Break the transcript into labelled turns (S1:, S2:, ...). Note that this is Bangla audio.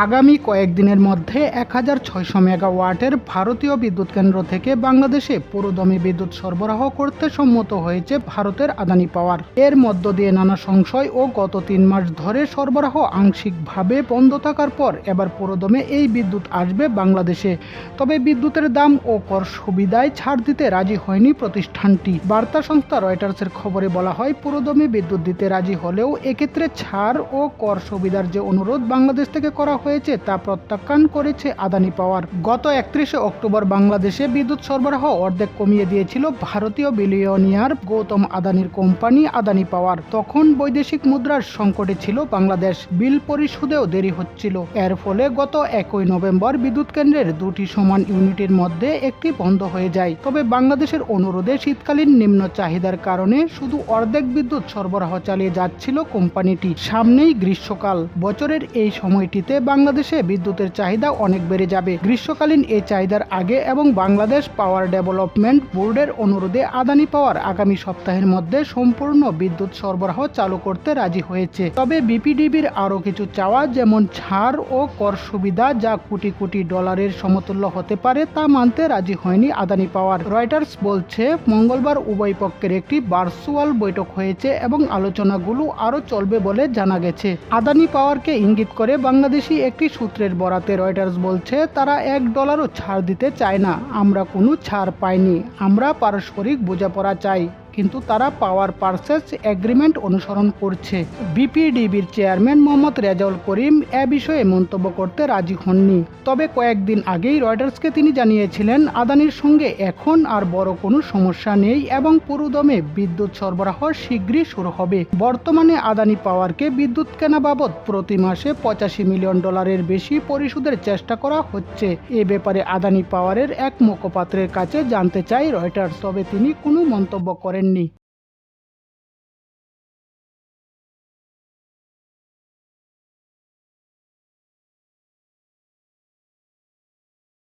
S1: আগামী কয়েকদিনের মধ্যে এক হাজার ছয়শো মেগাওয়াটের ভারতীয় বিদ্যুৎ কেন্দ্র থেকে বাংলাদেশে পুরোদমে বিদ্যুৎ সরবরাহ করতে সম্মত হয়েছে ভারতের আদানি পাওয়ার। এর মধ্য দিয়ে নানা সংশয় ও গত তিন মাস ধরে সরবরাহ আংশিকভাবে বন্ধ থাকার পর এবার পুরোদমে এই বিদ্যুৎ আসবে বাংলাদেশে। তবে বিদ্যুতের দাম ও কর সুবিধায় ছাড় দিতে রাজি হয়নি প্রতিষ্ঠানটি। বার্তা সংস্থা রয়টার্সের খবরে বলা হয়, পুরোদমে বিদ্যুৎ দিতে রাজি হলেও এক্ষেত্রে ছাড় ও কর সুবিধার যে অনুরোধ বাংলাদেশ থেকে করা হয়েছে তা প্রত্যাখ্যান করেছে আদানি পাওয়ার। গত একত্রিশে অক্টোবর বাংলাদেশে বিদ্যুৎ সরবরাহ অর্ধেক কমিয়ে দিয়েছিল ভারতীয় বিলিয়নিয়ার গৌতম আদানির কোম্পানি আদানি পাওয়ার। তখন বৈদেশিক মুদ্রার সংকটে ছিল বাংলাদেশ। বিল পরিশোধেও দেরি হচ্ছিল। এর ফলে গত একই নভেম্বর বিদ্যুৎ কেন্দ্রের দুটি সমান ইউনিটের মধ্যে একটি বন্ধ হয়ে যায়। তবে বাংলাদেশের অনুরোধে শীতকালীন নিম্ন চাহিদার কারণে শুধু অর্ধেক বিদ্যুৎ সরবরাহ চালিয়ে যাচ্ছিল কোম্পানিটি। সামনেই গ্রীষ্মকাল। বছরের এই সময়টিতে বাংলাদেশে বিদ্যুতের চাহিদা অনেক বেড়ে যাবে। গ্রীষ্মকালীন এই চাহিদার আগে এবং বাংলাদেশ পাওয়ার ডেভেলপমেন্ট বোর্ডের অনুরোধে আদানি পাওয়ার আগামী সপ্তাহের মধ্যে সম্পূর্ণ বিদ্যুৎ সরবরাহ চালু করতে রাজি হয়েছে। তবে বিপিডিবির আরও কিছু চাওয়া যেমন ছাড় ও কর সুবিধা যা কোটি কোটি ডলারের সমতুল্য হতে পারে তা মানতে রাজি হয়নি আদানি পাওয়ার। রয়টার্স বলছে, মঙ্গলবার উভয় পক্ষের একটি ভার্চুয়াল বৈঠক হয়েছে এবং আলোচনাগুলো আরও চলবে বলে জানা গেছে। আদানি পাওয়ারকে ইঙ্গিত করে বাংলাদেশি একটি সূত্রের বরাতে রয়টার্স বলছে, তারা এক ডলারও ছাড় দিতে চায় না। আমরা কোনো ছাড় পাইনি। আমরা পারস্পরিক বোঝাপড়া চাই। কিন্তু তারা পাওয়ার পারচেস এগ্রিমেন্ট অনুসরণ করছে। বিপিডিবির চেয়ারম্যান মোহাম্মদ রেজাউল করিম এ বিষয়ে মন্তব্য করতে রাজি হননি। তবে কয়েকদিন আগেই রয়টার্সকে তিনি জানিয়েছিলেন, আদানির সঙ্গে এখন আর বড় কোনো সমস্যা নেই এবং পুরোদমে বিদ্যুৎ সরবরাহ শীঘ্রই শুরু হবে। বর্তমানে আদানি পাওয়ারকে বিদ্যুৎ কেনা বাবদ প্রতি মাসে পঁচাশি মিলিয়ন ডলারের বেশি পরিশোধের চেষ্টা করা হচ্ছে। এ ব্যাপারে আদানি পাওয়ারের এক মুখপাত্রের কাছে জানতে চাই রয়টার্স, তবে তিনি কোনো মন্তব্য করেননি